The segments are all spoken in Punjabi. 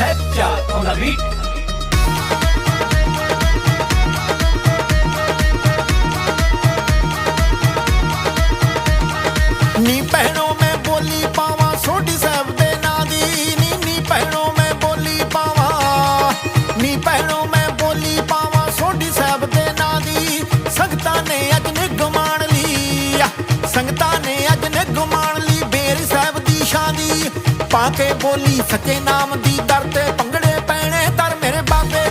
set, on the beat. ਪਾ ਕੇ ਬੋਲੀ ਸੱਚੇ ਨਾਮ ਦੀ ਦਰ ਤੇ ਪੰਗੜੇ ਪੈਣੇ ਤਰ ਮੇਰੇ ਬਾਬੇ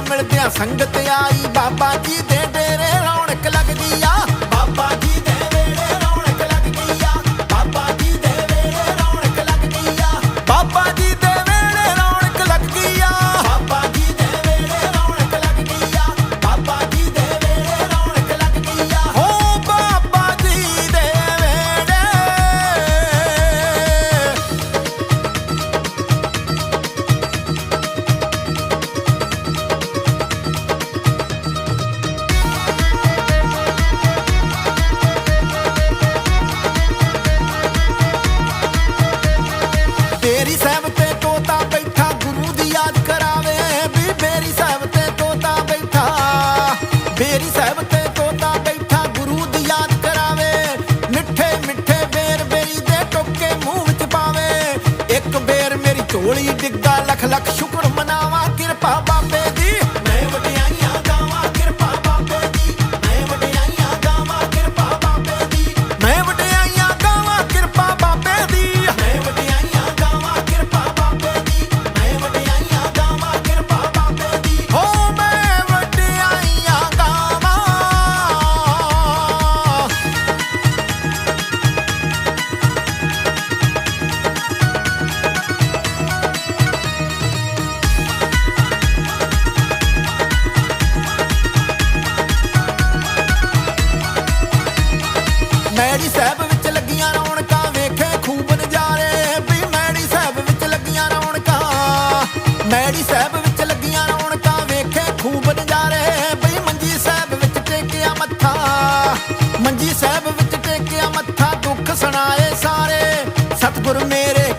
ਮਿਲਦਿਆਂ ਸੰਗਤ ਆਈ ਬਾਬਾ ਜੀ ਦੇ ਡੇਰੇ ਰੌਣਕ ਲੱਗਦੀ ਆ।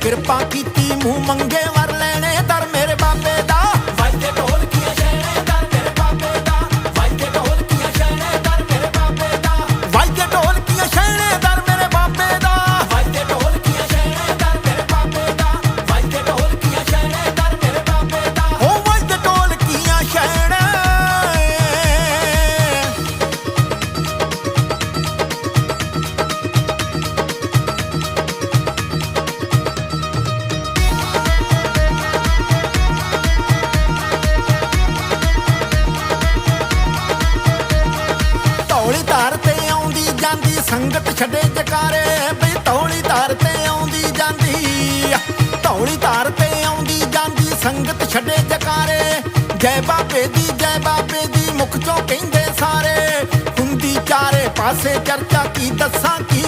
ਕਿਰਪਾ ਕੀਤੀ ਮੂੰਹ ਮੰਗੇ ਸੰਗਤ ਛੱਡੇ ਜਕਾਰੇ, ਬਈ ਤੌਲੀ ਧਾਰ ਤੇ ਆਉਂਦੀ ਜਾਂਦੀ। ਧੌਲੀ ਧਾਰ ਤੇ ਆਉਂਦੀ ਜਾਂਦੀ, ਸੰਗਤ ਛੱਡੇ ਜਕਾਰੇ। ਜੈ ਬਾਬੇ ਦੀ, ਜੈ ਬਾਬੇ ਦੀ ਮੁਖ ਚੋਂ ਕਹਿੰਦੇ ਸਾਰੇ। ਹੁੰਦੀ ਚਾਰੇ ਪਾਸੇ ਚਰਚਾ, ਕੀ ਦੱਸਾਂ, ਕੀ